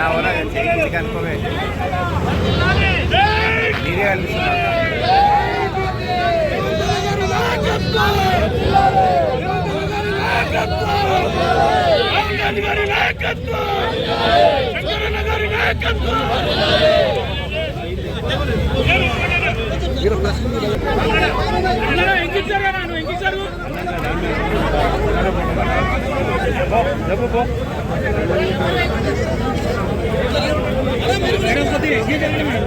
ఎలా అవునా చేయించి కనుక్కోవే మీరే కనిపిస్తున్నారు ఎంకించారు ఎంకించారు మేడం కొద్దిగా ఎంగేజ్ అవ్వండి మేడం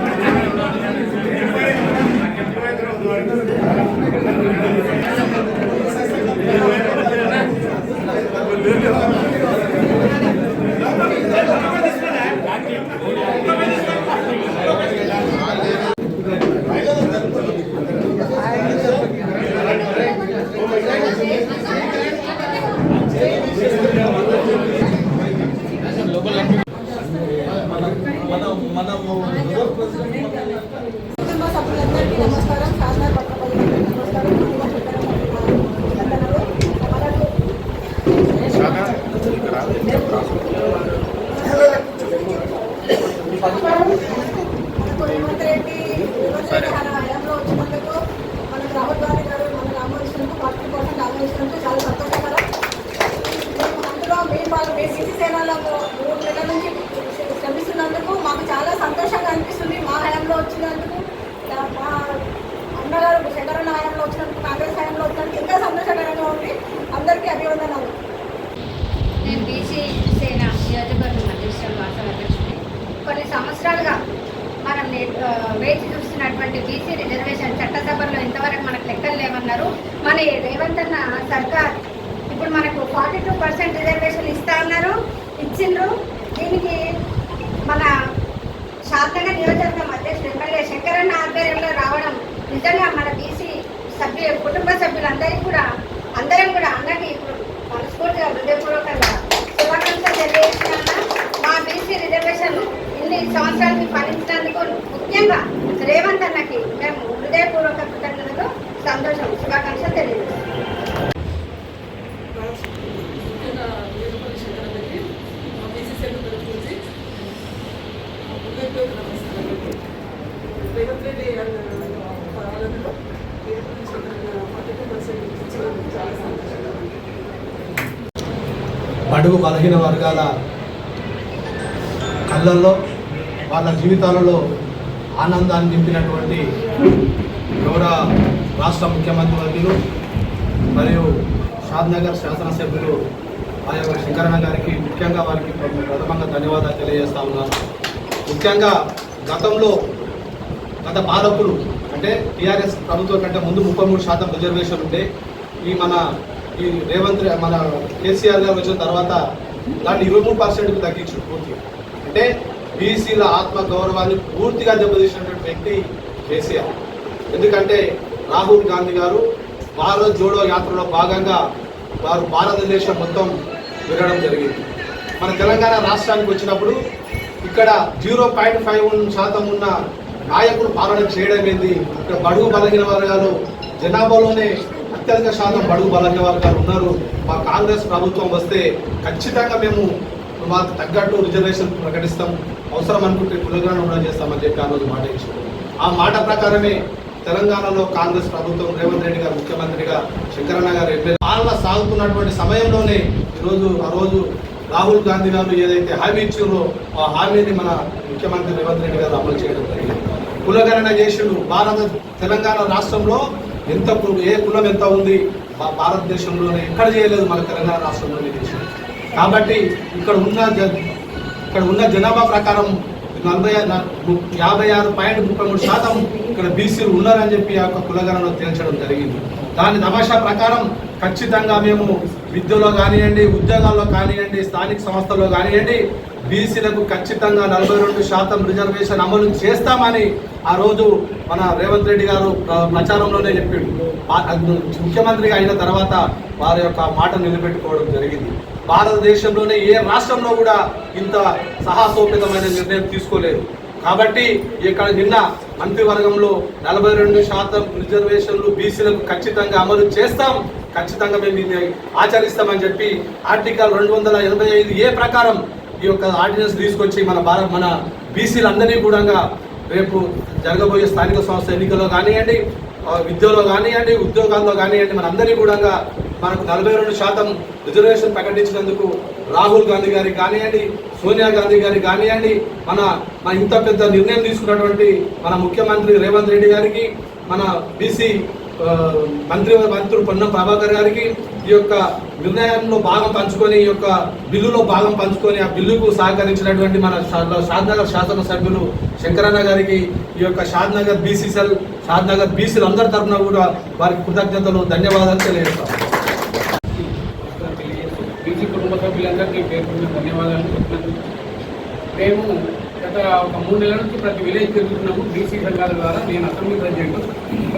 కుటుంబ సభ్యులందరికీ నమస్కారం సాధన పట్టణపల్లి నమస్కారం కుటుంబ మనకు రేవంత్ రెడ్డి రేవంత్ రెడ్డి మన హయాంలో వచ్చినందుకు మనకు రాహుల్ గాంధీ గారు మన ఆమోదించినందుకు పార్టీ కోసం ఆమోదించినందుకు చాలా సంతోషకరం మేము అందులో మేము వాళ్ళు మేము సిసి సేనలో మూడు నెలల నుంచి శ్రమిస్తున్నందుకు మాకు చాలా సంతోషంగా అనిపిస్తుంది మా హయాంలో వచ్చినందుకు అన్నగారు శంకరన్న హయాంలో వచ్చినందుకు కాంగ్రెస్ హయాంలో వచ్చినందుకు ఇంకా సంతోషకరంగా ఉంది అందరికీ అభివందనాలు నేను బీసీ సేన నియోజకవర్గం అధ్యక్షులు వాసవ అధ్యక్షుడిని కొన్ని సంవత్సరాలుగా మనం నే- ఆ, వేచి చూస్తున్నటువంటి బీసీ రిజర్వేషన్ చట్టసభలో ఇంతవరకు మనకు లెక్కలు లేవన్నారు. మన రేవంత్ అన్న సర్కార్ ఇప్పుడు మనకు ఫార్టీ టూ పర్సెంట్ రిజర్వేషన్ ఇస్తా ఉన్నారు ఇచ్చిండ్రు. దీనికి మన శాంతంగా నియోజకవర్గం అధ్యక్షుడు ఎమ్మెల్యే శంకరన్న ఆధ్వర్యంలో రావడం నిజంగా మన బీసీ సభ్యు కుటుంబ సభ్యులందరికీ కూడా అందరం కూడా అన్నకి ఇప్పుడు మనస్ఫూర్తిగా హృదయపూర్వకంగా శుభాకాంక్షలు తెలియజేస్తున్నా మా బీసీ రిజర్వేషన్ ఇన్ని సంవత్సరాలకి ఫలించినందుకు ముఖ్యంగా రేవంత్ అన్నకి మేము హృదయపూర్వక కృతజ్ఞతలు సంతోషం. శుభాకాంక్షలు రేవంత్ రెడ్డి పాలనలో చాలా సంతోషంగా బడుగు బలహీన వర్గాల కళ్ళల్లో వాళ్ళ జీవితాలలో ఆనందాన్ని నింపినటువంటి గౌరవ రాష్ట్ర ముఖ్యమంత్రి వర్యులు మరియు షాద్నగర్ శాసనసభ్యులు ఆ యొక్క శంకరన్న గారికి ముఖ్యంగా వారికి ప్రథమంగా ధన్యవాదాలు తెలియజేస్తా ఉన్నాను. ముఖ్యంగా గతంలో గత పాలకులు అంటే టీఆర్ఎస్ ప్రభుత్వం కంటే ముందు ముప్పై మూడు శాతం రిజర్వేషన్ ఉండే ఈ మన ఈ రేవంత్ మన కేసీఆర్ గారు వచ్చిన తర్వాత దాన్ని ఇరవై మూడు పర్సెంట్కి తగ్గించారు పూర్తిగా. అంటే బీసీల ఆత్మ గౌరవాన్ని పూర్తిగా దెబ్బతీసినటువంటి వ్యక్తి కేసీఆర్. ఎందుకంటే రాహుల్ గాంధీ గారు భారత్ జోడో యాత్రలో భాగంగా వారు భారతదేశం మొత్తం తిరగడం జరిగింది. మన తెలంగాణ రాష్ట్రానికి వచ్చినప్పుడు ఇక్కడ జీరో పాయింట్ ఫైవ్ శాతం ఉన్న నాయకులు పాలన చేయడం ఏంది? ఇక్కడ బడుగు బలహీన వర్గాలు జనాభాలోనే అత్యధిక శాతం బడుగు బలహీన వర్గాలు ఉన్నారు. మా కాంగ్రెస్ ప్రభుత్వం వస్తే ఖచ్చితంగా మేము మాకు తగ్గట్టు రిజర్వేషన్ ప్రకటిస్తాం. అవసరం అనుకుంటే పునర్గ్రహణం కూడా చేస్తామని చెప్పి ఆ రోజు మాట ఇచ్చారు. ఆ మాట ప్రకారమే తెలంగాణలో కాంగ్రెస్ ప్రభుత్వం రేవంత్ రెడ్డి గారు ముఖ్యమంత్రిగా శంకరన్న గారు ఎంపీ పాలన సాగుతున్నటువంటి సమయంలోనే ఈరోజు ఆ రోజు రాహుల్ గాంధీ గారు ఏదైతే హామీ ఇచ్చారో ఆ హామీని మన ముఖ్యమంత్రి రేవంత్ రెడ్డి గారు అమలు చేయడం జరిగింది. కులగణన చేసిండు. భారత తెలంగాణ రాష్ట్రంలో ఎంత ఏ కులం ఎంత ఉంది మా భారతదేశంలోనే ఎక్కడ చేయలేదు మన తెలంగాణ రాష్ట్రంలోనే చేసిండు. కాబట్టి ఇక్కడ ఉన్న జ- ఇక్కడ ఉన్న జనాభా ప్రకారం నలభై యాభై ఆరు పాయింట్ ముప్పై మూడు శాతం ఇక్కడ బీసీలు ఉన్నారని చెప్పి ఆ యొక్క కులగణంలో తేల్చడం జరిగింది. దాని తమాషా ప్రకారం ఖచ్చితంగా మేము విద్యలో కానివ్వండి ఉద్యోగాల్లో కానివ్వండి స్థానిక సంస్థల్లో కానివ్వండి బీసీలకు ఖచ్చితంగా నలభై రెండు శాతం రిజర్వేషన్ అమలు చేస్తామని ఆ రోజు మన రేవంత్ రెడ్డి గారు ప్రచారంలోనే చెప్పిండు. ముఖ్యమంత్రిగా అయిన తర్వాత వారి యొక్క మాట నిలబెట్టుకోవడం జరిగింది. భారతదేశంలోనే ఏ రాష్ట్రంలో కూడా ఇంత సాహసోపేతమైన నిర్ణయం తీసుకోలేదు. కాబట్టి ఇక్కడ నిన్న మంత్రివర్గంలో నలభై రెండు శాతం రిజర్వేషన్లు బీసీలకు ఖచ్చితంగా అమలు చేస్తాం. ఖచ్చితంగా మేము దీన్ని ఆచరిస్తామని చెప్పి ఆర్టికల్ రెండు వందల ఎనభై ఐదు ఏ ప్రకారం ఈ యొక్క ఆర్డినెన్స్ తీసుకొచ్చి మన భారత మన బీసీలందరినీ కూడా రేపు జరగబోయే స్థానిక సంస్థ ఎన్నికల్లో కానివ్వండి విద్యలో కానివ్వండి ఉద్యోగాల్లో కానివ్వండి మనందరినీ కూడా మనకు నలభై రెండు శాతం రిజర్వేషన్ ప్రకటించినందుకు రాహుల్ గాంధీ గారికి కానివ్వండి సోనియా గాంధీ గారికి కానివ్వండి మన మన ఇంత పెద్ద నిర్ణయం తీసుకున్నటువంటి మన ముఖ్యమంత్రి రేవంత్ రెడ్డి గారికి మన బీసీ మంత్రి మంత్రులు పొన్నం ప్రభాకర్ గారికి ఈ యొక్క నిర్ణయంలో భాగం పంచుకొని ఈ యొక్క బిల్లులో భాగం పంచుకొని ఆ బిల్లుకు సహకరించినటువంటి మన షాద్నగర్ శాసనసభ్యులు శంకరన్న గారికి ఈ యొక్క షాద్నగర్ బీసీసీఎల్ షాద్నగర్ బీసీలు అందరి తరఫున కూడా వారికి కృతజ్ఞతలు ధన్యవాదాలు తెలియజేస్తాం బీసీ కుటుంబ సభ్యులందరికీ పేర్కొన్న ధన్యవాదాలు చెప్తున్నాను. మేము గత ఒక మూడు నెలల నుంచి ప్రతి విలేజ్ తిరుగుతున్నాము బీసీ సంఘాల ద్వారా. నేను అసెంబ్లీ ప్రెసిడెంట్.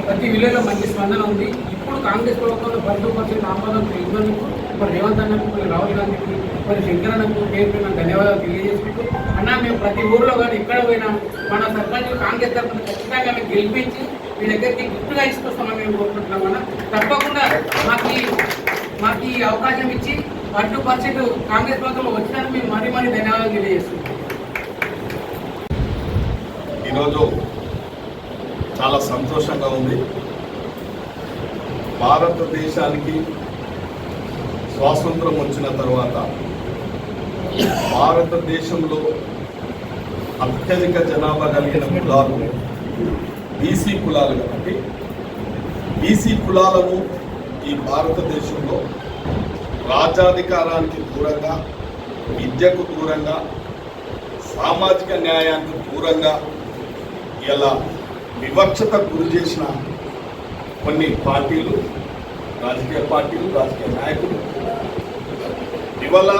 ప్రతి విలేజ్లో మంచి స్పందన ఉంది. ఇప్పుడు కాంగ్రెస్ ప్రభుత్వంలో పది పర్సెంట్ ఆమోదం ఇవ్వడానికి మరి రేవంత్ అన్నకు మరి రాహుల్ గాంధీకి మరి శంకరన్నకు పేర్కొన్న ధన్యవాదాలు తెలియజేసుకుంటూ అన్న మేము ప్రతి ఊర్లో కానీ ఎక్కడ పోయినా మన సర్పంచ్ కాంగ్రెస్ తరఫున ఖచ్చితంగా మేము గెలిపించి మీ దగ్గరికి గుర్తుగా తీసుకొస్తామని మేము కోరుకుంటున్నాం అన్న. తప్పకుండా మాకు మాకు ఈ అవకాశం ఇచ్చి పట్టు పర్సెంట్ కాంగ్రెస్ ప్రభుత్వం వచ్చినందుకు మేము మరీ మరీ ధన్యవాదాలు తెలియజేస్తున్నాం. ఈరోజు చాలా సంతోషంగా ఉంది. భారతదేశానికి స్వాతంత్రం వచ్చిన తర్వాత భారతదేశంలో అత్యధిక జనాభా కలిగిన కులాలు బీసీ కులాలు కాబట్టి బీసీ కులాలను ఈ భారతదేశంలో రాజ్యాధికారానికి దూరంగా విద్యకు దూరంగా సామాజిక న్యాయానికి దూరంగా ఇలా వివక్షత గురి చేసిన కొన్ని పార్టీలు రాజకీయ పార్టీలు రాజకీయ నాయకులు. ఇవాళ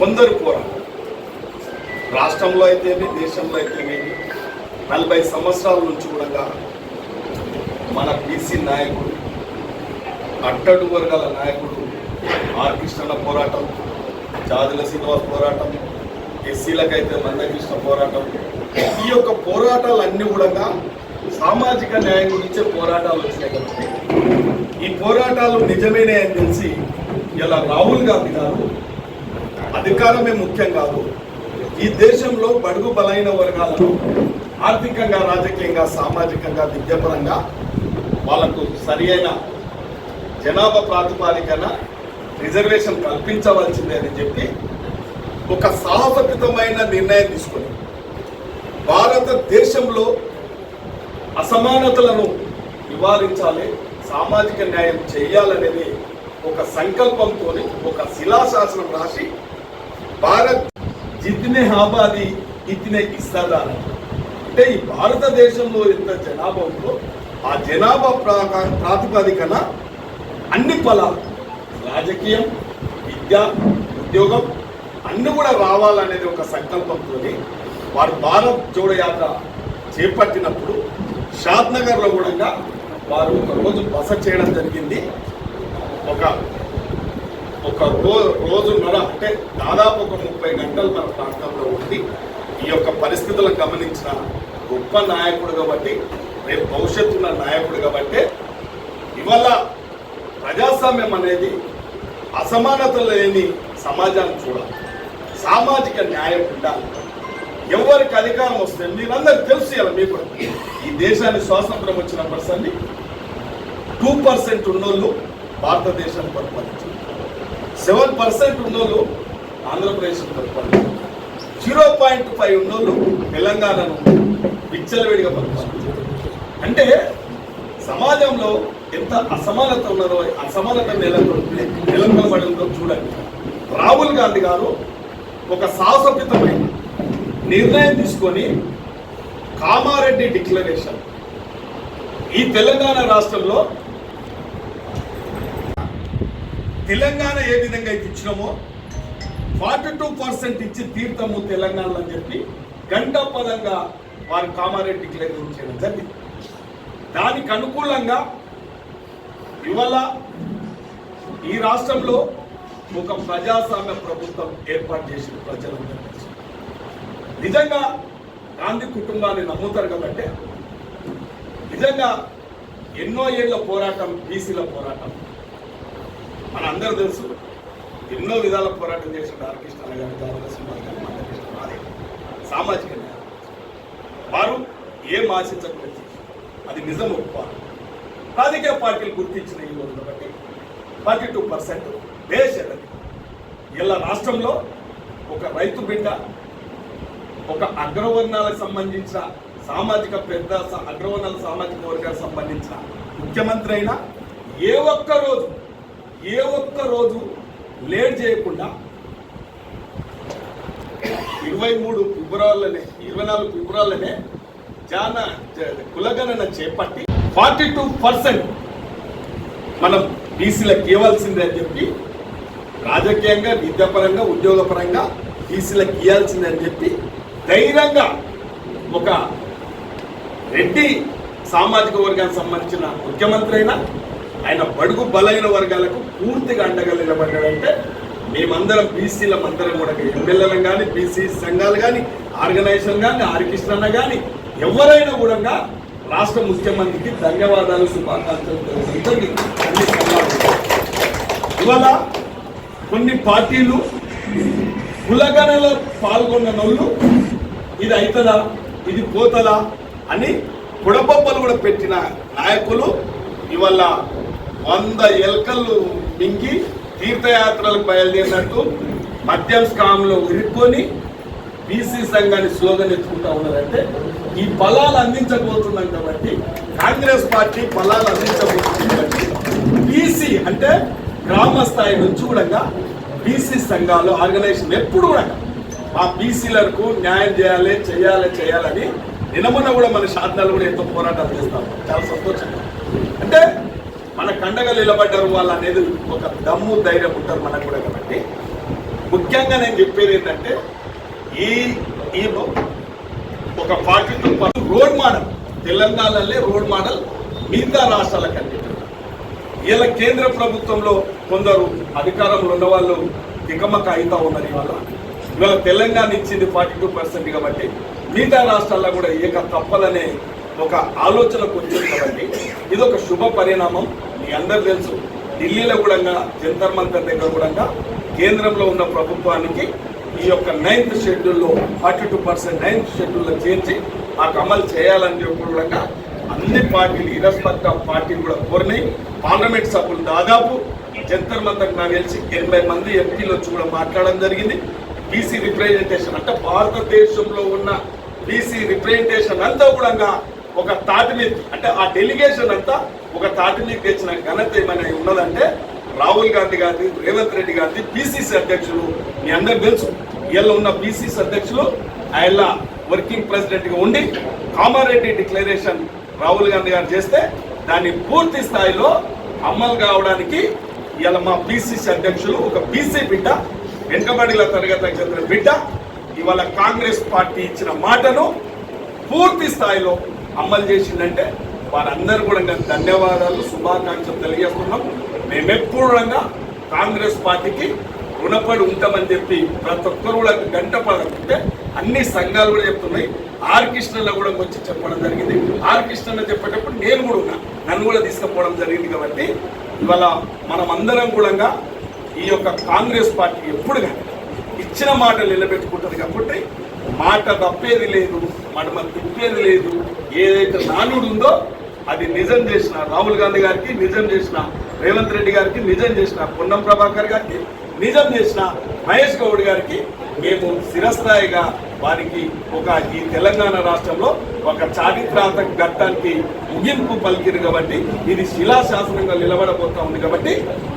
కొందరు కూడా రాష్ట్రంలో అయితేమి దేశంలో అయితేమి నలభై సంవత్సరాల నుంచి కూడా మన బీసీ నాయకుడు అట్టడు వర్గాల నాయకుడు ఆర్ పోరాటం జాదుల శ్రీనివాస్ పోరాటం ఎస్సీలకైతే మందకృష్ణ పోరాటం ఈ యొక్క పోరాటాలన్నీ కూడా సామాజిక న్యాయం గురించే పోరాటాలు వచ్చినాయి కాబట్టి ఈ పోరాటాలు నిజమేనే అని తెలిసి ఇలా రాహుల్ గాంధీ గారు అధికారమే ముఖ్యం కాదు. ఈ దేశంలో బడుగు బలైన వర్గాలను ఆర్థికంగా రాజకీయంగా సామాజికంగా విద్యాపరంగా వాళ్ళకు సరి అయిన జనాభా ప్రాతిపాదికన రిజర్వేషన్ కల్పించవలసిందే అని చెప్పి ఒక సాహసోపితమైన నిర్ణయం తీసుకొని భారతదేశంలో అసమానతలను నివారించాలి సామాజిక న్యాయం చేయాలనేది ఒక సంకల్పంతో ఒక శిలాశాసనం రాసి భారత్ జిద్నే ఆబాది ఇతినే ఇస్తాదా అంటే ఈ భారతదేశంలో ఎంత జనాభా ఉందో ఆ జనాభా ప్రా ప్రాతిపదికన అన్ని ఫలాలు రాజకీయం విద్య ఉద్యోగం అన్ని కూడా రావాలనేది ఒక సంకల్పంతో వారు భారత్ జోడ యాత్ర చేపట్టినప్పుడు షాద్ నగర్లో కూడా వారు ఒకరోజు బస చేయడం జరిగింది. ఒక ఒక రో రోజున్నర అంటే దాదాపు ఒక ముప్పై గంటలు మన ప్రాంతంలో ఉండి ఈ యొక్క పరిస్థితులను గమనించిన గొప్ప నాయకుడు కాబట్టి రేపు భవిష్యత్తున్న నాయకుడు కాబట్టి ఇవాళ ప్రజాస్వామ్యం అనేది అసమానత లేని సమాజాన్ని చూడాలి. సామాజిక న్యాయం ఉండాలి. ఎవరికి అధికారం వస్తే మీరందరూ తెలుసు ఇలా మీకు ఈ దేశాన్ని స్వాతంత్రం వచ్చిన పర్సన్ని టూ పర్సెంట్ ఉన్నోళ్ళు భారతదేశాన్ని పరిపాలించారు. సెవెన్ పర్సెంట్ ఉన్నోళ్ళు ఆంధ్రప్రదేశ్ని పరిపాలించారు. జీరో పాయింట్ ఫైవ్ ఉన్నోళ్ళు తెలంగాణను విచ్చలవిడిగా పరిపాలించారు. అంటే సమాజంలో ఎంత అసమానత ఉన్నదో అసమానత నెలకొంది నెలకొనబడిందో చూడండి. రాహుల్ గాంధీ గారు ఒక సాహసోపితమైన నిర్ణయం తీసుకొని కామారెడ్డి డిక్లరేషన్. ఈ తెలంగాణ రాష్ట్రంలో తెలంగాణ ఏ విధంగా అయితే ఇచ్చినామో ఫార్టీ టూ పర్సెంట్ ఇచ్చి తీర్థము తెలంగాణలో అని చెప్పి గంట పదంగా వారు కామారెడ్డి డిక్లరేషన్ చేయడం జరిగింది. దానికి అనుకూలంగా ఇవాళ ఈ రాష్ట్రంలో ఒక ప్రజాస్వామ్య ప్రభుత్వం ఏర్పాటు చేసిన ప్రజలందరూ నిజంగా గాంధీ కుటుంబాన్ని నమ్ముతారు కాబట్టి నిజంగా ఎన్నో ఏళ్ళ పోరాటం బీసీల పోరాటం. మన అందరూ తెలుసు ఎన్నో విధాల పోరాటం చేసిన రామకృష్ణ గారు జాతర గారు సామాజిక న్యాయం. వారు ఏం ఆశించకుండా అది నిజం ఒప్పుకోవాలి రాజకీయ పార్టీలు గుర్తించిన ఈ రోజున బట్టి ఫార్టీ టూ పర్సెంట్ దేశ ఇలా రాష్ట్రంలో ఒక రైతు బిడ్డ ఒక అగ్రవర్ణాలకు సంబంధించిన సామాజిక పెద్ద స- అగ్రవర్ణాల సామాజిక వర్గాలకు సంబంధించిన ముఖ్యమంత్రి అయినా ఏ ఒక్క రోజు ఏ ఒక్క రోజు లేట్ చేయకుండా ఇరవై మూడు ఫిబ్రవరిలోనే ఇరవై నాలుగు ఫిబ్రవరిలోనే జాన కులగణన చేపట్టి ఫార్టీ టూ పర్సెంట్ మనం బీసీలకు ఇవ్వాల్సిందే అని చెప్పి రాజకీయంగా విద్యాపరంగా ఉద్యోగపరంగా బీసీలకు ఇవ్వాల్సిందే అని చెప్పి ధైర్యంగా ఒక రెడ్డి సామాజిక వర్గానికి సంబంధించిన ముఖ్యమంత్రి అయినా ఆయన బడుగు బలైన వర్గాలకు పూర్తిగా అండగా నిలబడ్డాడంటే మేమందరం బీసీలం అందరం కూడా. ఎమ్మెల్యేలం కానీ బీసీ సంఘాలు కానీ ఆర్గనైజేషన్ కానీ ఆర్కిష్ణ కానీ ఎవరైనా కూడా రాష్ట్ర ముఖ్యమంత్రికి ధన్యవాదాలు శుభాకాంక్షలు ఇవాళ కొన్ని పార్టీలు కులగణలో పాల్గొన్న నోళ్ళు ఇది అవుతుందా ఇది పోతలా అని కుడబొబ్బలు కూడా పెట్టిన నాయకులు ఇవాళ వంద ఎలకలు మింగి తీర్థయాత్రలకు బయలుదేరినట్టు మద్యం స్కామ్లో ఇరుక్కొని బీసీ సంఘాన్ని స్లోగన్ ఎత్తుకుంటా ఉన్నదంటే ఈ ఫలాలు అందించబోతున్నాం కాబట్టి కాంగ్రెస్ పార్టీ ఫలాలు అందించబోతుంది. కాబట్టి బీసీ అంటే గ్రామ స్థాయి నుంచి కూడా బీసీ సంఘాలు ఆర్గనైజేషన్ ఎప్పుడు కూడా ఆ బీసీలకు న్యాయం చేయాలి చేయాలి చేయాలని నినమన కూడా మన శాసనాలు కూడా ఎంతో పోరాటాలు చేస్తాం. చాలా సంతోషంగా అంటే మన కండగా నిలబడ్డారు వాళ్ళు అనేది ఒక దమ్ము ధైర్యం ఉంటారు మనకు కూడా కాబట్టి. ముఖ్యంగా నేను చెప్పేది ఏంటంటే ఈ ఈ ఒక ఫార్టీ టూ రోడ్ మోడల్ తెలంగాణలే రోడ్ మోడల్ మిగతా రాష్ట్రాల కంటే ఇలా కేంద్ర ప్రభుత్వంలో కొందరు అధికారంలో ఉన్న వాళ్ళు దిగమక అవుతా ఉన్నారు ఇవాళ ఇవాళ తెలంగాణ ఇచ్చింది ఫార్టీ టూ పర్సెంట్ కాబట్టి మిగతా రాష్ట్రాల్లో కూడా ఏక తప్పదనే ఒక ఆలోచనకు వచ్చింది కాబట్టి ఇది ఒక శుభ పరిణామం. మీ అందరు తెలుసు. ఢిల్లీలో కూడా జంతర్ మంతర్ దగ్గర కూడా కేంద్రంలో ఉన్న ప్రభుత్వానికి ఈ యొక్క నైన్త్ షెడ్యూల్లో ఫార్టీ టూ పర్సెంట్ నైన్త్ షెడ్యూల్లో చేర్చి మాకు అమలు చేయాలని కూడా అన్ని పార్టీలు ఇరస్పెక్ట్ ఆఫ్ పార్టీలు కూడా కోరినాయి పార్లమెంట్ సభ్యులు దాదాపు జంతర్ మంతర్ నాకు తెలిసి ఎనభై మంది ఎంపీలు వచ్చి కూడా మాట్లాడడం జరిగింది. బీసీ రిప్రజెంటేషన్ అంటే భారతదేశంలో ఉన్న బీసీ రిప్రజెంటేషన్ అంతా కూడా ఒక తాటి మీద అంటే ఆ డెలిగేషన్ అంతా ఒక తాటి మీద తెచ్చిన ఘనత ఏమైనా ఉన్నదంటే రాహుల్ గాంధీ గారిది రేవంత్ రెడ్డి గారిది పీసీసీ అధ్యక్షులు. మీ అందరికి తెలుసు వీళ్ళ ఉన్న పీసీసీ అధ్యక్షులు ఆయన వర్కింగ్ ప్రెసిడెంట్గా ఉండి కామారెడ్డి డిక్లరేషన్ రాహుల్ గాంధీ గారు చేస్తే దాన్ని పూర్తి స్థాయిలో అమలు కావడానికి ఇలా మా పీసీసీ అధ్యక్షులు ఒక బీసీ బిడ్డ వెనుకబడిల తరగతికి చెందిన బిడ్డ ఇవాళ కాంగ్రెస్ పార్టీ ఇచ్చిన మాటను పూర్తి స్థాయిలో అమలు చేసిందంటే వారందరూ కూడా ధన్యవాదాలు శుభాకాంక్షలు తెలియజేస్తున్నాం. మేమెప్పుడంగా కాంగ్రెస్ పార్టీకి రుణపడి ఉంటామని చెప్పి ప్రతి ఒక్కరు కూడా గంట పడుతుంటే అన్ని సంఘాలు కూడా చెప్తున్నాయి. ఆర్ కృష్ణలో కూడా వచ్చి చెప్పడం జరిగింది. ఆర్ కృష్ణలో చెప్పేటప్పుడు నేను కూడా ఉన్నా. నన్ను కూడా తీసుకుపోవడం జరిగింది కాబట్టి ఇవాళ మనం అందరం కూడా ఈ యొక్క కాంగ్రెస్ పార్టీ ఎప్పుడు కానీ ఇచ్చిన మాటలు నిలబెట్టుకుంటుంది కాబట్టి మాట తప్పేది లేదు మడమ తిప్పేది లేదు. ఏదైతే నానుడు ఉందో అది నిజం చేసిన రాహుల్ గాంధీ గారికి నిజం చేసిన రేవంత్ రెడ్డి గారికి నిజం చేసిన పొన్నం ప్రభాకర్ గారికి నిజం చేసిన మహేష్ గౌడ్ గారికి మేము శిరస్థాయిగా వారికి ఒక ఈ తెలంగాణ రాష్ట్రంలో ఒక చారిత్రాత్మక ఘట్టానికి ముగింపు పలికిరు కాబట్టి ఇది శిలాశాసనంగా నిలబడబోతా ఉంది కాబట్టి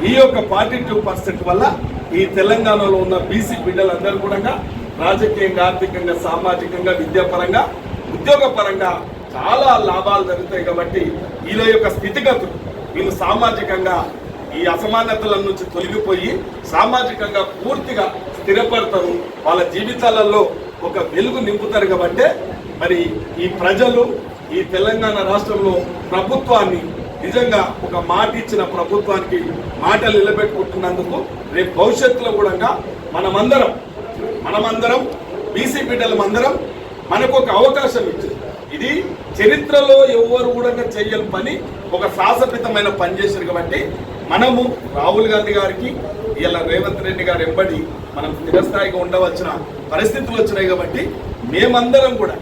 ఈ యొక్క ఫార్టీ టూ పర్సెంట్ వల్ల ఈ తెలంగాణలో ఉన్న బీసీ బిడ్డలందరూ కూడా రాజకీయంగా ఆర్థికంగా సామాజికంగా విద్యాపరంగా ఉద్యోగపరంగా చాలా లాభాలు జరుగుతాయి కాబట్టి వీళ్ళ యొక్క స్థితిగతులు వీళ్ళు సామాజికంగా ఈ అసమానతల నుంచి తొలగిపోయి సామాజికంగా పూర్తిగా స్థిరపడతారు. వాళ్ళ జీవితాలలో ఒక వెలుగు నింపుతారు కాబట్టి మరి ఈ ప్రజలు ఈ తెలంగాణ రాష్ట్రంలో ప్రభుత్వాన్ని నిజంగా ఒక మాట ఇచ్చిన ప్రభుత్వానికి మాటలు నిలబెట్టుకుంటున్నందుకు రేపు భవిష్యత్తులో కూడా మనమందరం మనమందరం బీసీ బిడ్డలమందరం మనకు ఒక అవకాశం ఇచ్చింది ఇది చరిత్రలో ఎవరు కూడా చేయని పని ఒక సాహసపితమైన పని చేశారు కాబట్టి మనము రాహుల్ గాంధీ గారికి ఇలా రేవంత్ రెడ్డి గారు ఎంబడి మనం స్థిరస్థాయిగా ఉండవలసిన పరిస్థితులు వచ్చినాయి కాబట్టి మేమందరం కూడా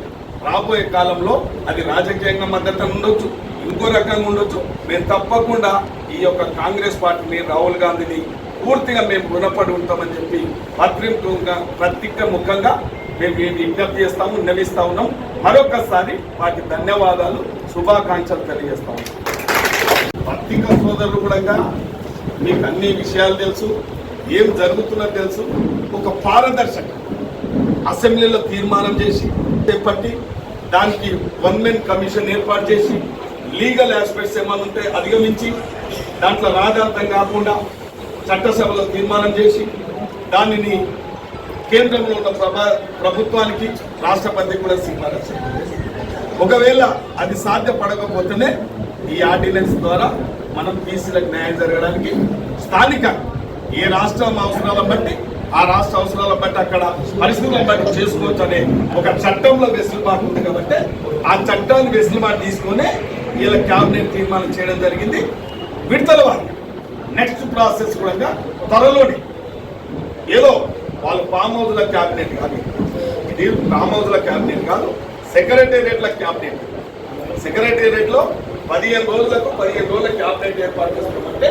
రాబోయే కాలంలో అది రాజకీయంగా మద్దతు ఉండొచ్చు ఇంకో రకంగా ఉండొచ్చు. మేము తప్పకుండా ఈ యొక్క కాంగ్రెస్ పార్టీని రాహుల్ గాంధీని పూర్తిగా మేము రుణపడి ఉంటామని చెప్పి పత్రిక ప్రతిక ముఖంగా మేము విజ్ఞప్తి చేస్తాము విన్నవిస్తా ఉన్నాం. మరొకసారి వాటి ధన్యవాదాలు శుభాకాంక్షలు తెలియజేస్తాం. పత్రిక సోదరులు కూడా మీకు అన్ని విషయాలు తెలుసు ఏం జరుగుతున్నది తెలుసు. ఒక పారదర్శక అసెంబ్లీలో తీర్మానం చేసి చేపట్టి దానికి వన్ మెన్ కమిషన్ ఏర్పాటు చేసి లీగల్ ఆస్పెక్ట్స్ ఏమైనా ఉంటే అధిగమించి దాంట్లో రాజార్థం కాకుండా చట్టసభలో తీర్మానం చేసి దానిని కేంద్రంలో ఉన్న ప్రభా ప్రభుత్వానికి రాష్ట్రపతి కూడా సిఫారసు. ఒకవేళ అది సాధ్యపడకపోతేనే ఈ ఆర్డినెన్స్ ద్వారా మనం బీసీలకు న్యాయం జరగడానికి స్థానిక ఏ రాష్ట్రం అవసరాలను బట్టి ఆ రాష్ట్ర అవసరాలను బట్టి అక్కడ పరిస్థితులను బట్టి చేసుకోవచ్చు అనే ఒక చట్టంలో వెసులుబాటు ఉంది కాబట్టి ఆ చట్టాన్ని వెసులుబాటు తీసుకొని వీళ్ళ క్యాబినెట్ తీర్మానం చేయడం జరిగింది. విడతల వారి. నెక్స్ట్ ప్రాసెస్ కూడా త్వరలోనే. ఏదో వాళ్ళు ఫామ్ హౌస్ల క్యాబినెట్ కాదు. ఇది ఫామ్ హౌస్ల క్యాబినెట్ కాదు సెక్రటేరియట్ల క్యాబినెట్ సెక్రటేరియట్లో పదిహేను రోజులకు పదిహేను రోజుల క్యాబినెట్ ఏర్పాటు చేస్తున్నామంటే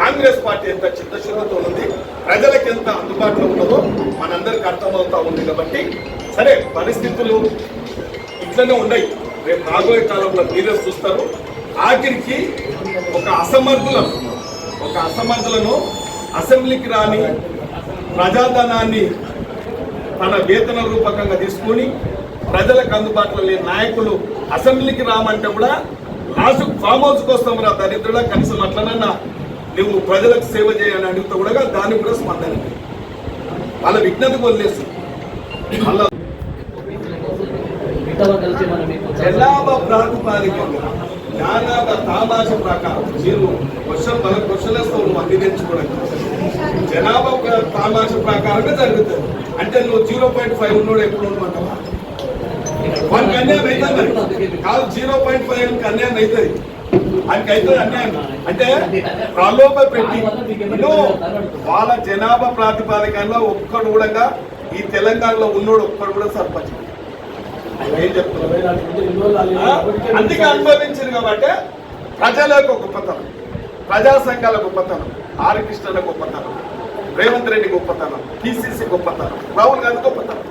కాంగ్రెస్ పార్టీ ఎంత చిత్తశుద్ధితో ఉంది ప్రజలకు ఎంత అందుబాటులో ఉన్నదో మనందరికి అర్థమవుతా ఉంది కాబట్టి సరే పరిస్థితులు ఇట్లనే ఉన్నాయి. రేపు రాబోయే కాలంలో మీరే చూస్తారు. ఆఖరికి ఒక అసమర్థులను ఒక అసమర్థులను అసెంబ్లీకి రాని ప్రజాధనాన్ని తన వేతన రూపకంగా తీసుకొని ప్రజలకు అందుబాటులో లేని నాయకులు అసెంబ్లీకి రామంటే కూడా లాస్ట్ ఫామ్ హౌస్కి వస్తాం రా దరిద్రుడా కనీసం అట్లనన్నా నువ్వు ప్రజలకు సేవ చేయని అడిగితే కూడా దానికి కూడా స్పందన వాళ్ళ విజ్ఞత వదిలేసి. వాళ్ళ జనాభా ప్రాతిపాదికంగా తామాష ప్రకారం మీరు క్వశ్చన్ మన క్వశ్చన్ వేస్తావు నువ్వు అన్ని తెచ్చుకోవడానికి. జనాభా తామాష ప్రకారంగా జరుగుతుంది. అంటే నువ్వు జీరో పాయింట్ ఫైవ్ ఉన్నోడు ఎప్పుడు ఉండమంటావా? వానికి అన్యాయం అవుతుంది కాదు జీరో పాయింట్ ఫైవ్ అన్యాయం అవుతుంది. ఆయనకి అవుతుంది అన్యాయం. అంటే ప్రలోభ పెట్టి. వాళ్ళ జనాభా ప్రాతిపాదికంలో ఒక్కడు కూడా ఈ తెలంగాణలో ఉన్నోడు ఒక్కడు కూడా సర్పంచ్? అందుకే అనుభవించింది కాబట్టి ప్రజల యొక్క గొప్పతనం ప్రజా సంఘాల గొప్పతనం ఆర్ కృష్ణల గొప్పతనం రేవంత్ రెడ్డి గొప్పతనం పిసిసి గొప్పతనం రాహుల్ గాంధీ గొప్పతనం.